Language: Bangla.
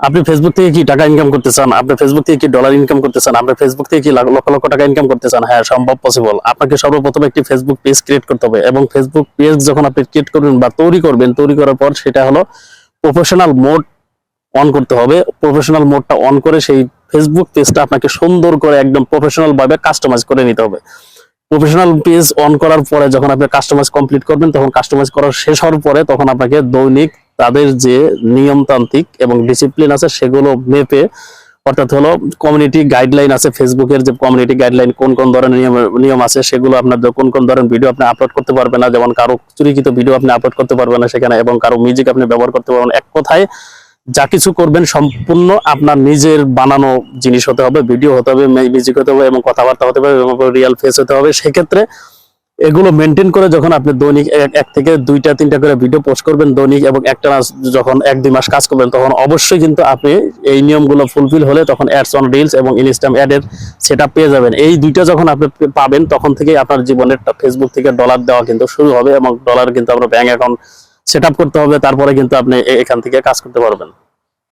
আপনি ফেসবুক থেকে কি টাকা ইনকাম করতে চান? আপনি ফেসবুক থেকে কি ডলার ইনকাম করতে চান? আপনি ফেসবুক থেকে কি লক্ষ লক্ষ টাকা ইনকাম করতে চান? হ্যাঁ সম্ভব পসিবল আপনাকে সর্বপ্রথম একটি ফেসবুক পেজ ক্রিয়েট করতে হবে এবং ফেসবুক পেজ যখন আপনি ক্রিয়েট করবেন বা তৈরি করবেন, তৈরি করার পর সেটা হলো প্রফেশনাল মোড অন করতে হবে। প্রফেশনাল মোডটা অন করে সেই ফেসবুক পেজটা আপনাকে সুন্দর করে একদম প্রফেশনাল ভাবে কাস্টমাইজ করে নিতে হবে। প্রফেশনাল পেজ অন করার পরে যখন আপনি কাস্টমাইজ কমপ্লিট করবেন, তখন কাস্টমাইজ করা শেষ হওয়ার পরে তখন আপনাকে দৈনিক তাদের যে নিয়মতান্ত্রিক এবং ডিসিপ্লিন আছে সেগুলো মেপে, অর্থাৎ হলো কমিউনিটি গাইডলাইন আছে ফেসবুকের যে কমিউনিটি গাইডলাইন কোন কোন ধরনের নিয়ম নিয়ম আছে সেগুলো আপনার কোন কোন ধরনের ভিডিও আপনি আপলোড করতে পারবেন না, যেমন কারও চুরিকৃত ভিডিও আপনি আপলোড করতে পারবেন না সেখানে এবং কারও মিউজিক আপনি ব্যবহার করতে পারবেন এক কথায়, যা কিছু করবেন সম্পূর্ণ আপনার নিজের বানানো জিনিস হতে হবে ভিডিও হতে হবে মিউজিক হতে হবে এবং কথাবার্তা হতে হবে এবং রিয়েল ফেস হতে হবে। সেক্ষেত্রে এগুলো মেনটেন করে যখন আপনি দৈনিক এক থেকে দুইটা, তিনটা করে ভিডিও পোস্ট করবেন দৈনিক এবং একটা মাস যখন এক, দুই মাস কাজ করবেন, তখন অবশ্যই কিন্তু আপনি এই নিয়মগুলো ফুলফিল হলে তখন অ্যাডস অন রিলস এবং ইনস্টাম অ্যাডের সেটা পেয়ে যাবেন। এই দুইটা যখন আপনি পাবেন, তখন থেকেই আপনার জীবনের ফেসবুক থেকে ডলার দেওয়া কিন্তু শুরু হবে এবং ডলার কিন্তু আপনার ব্যাংক অ্যাকাউন্ট সেট করতে হবে, তারপরে কিন্তু আপনি এখান থেকে কাজ করতে পারবেন।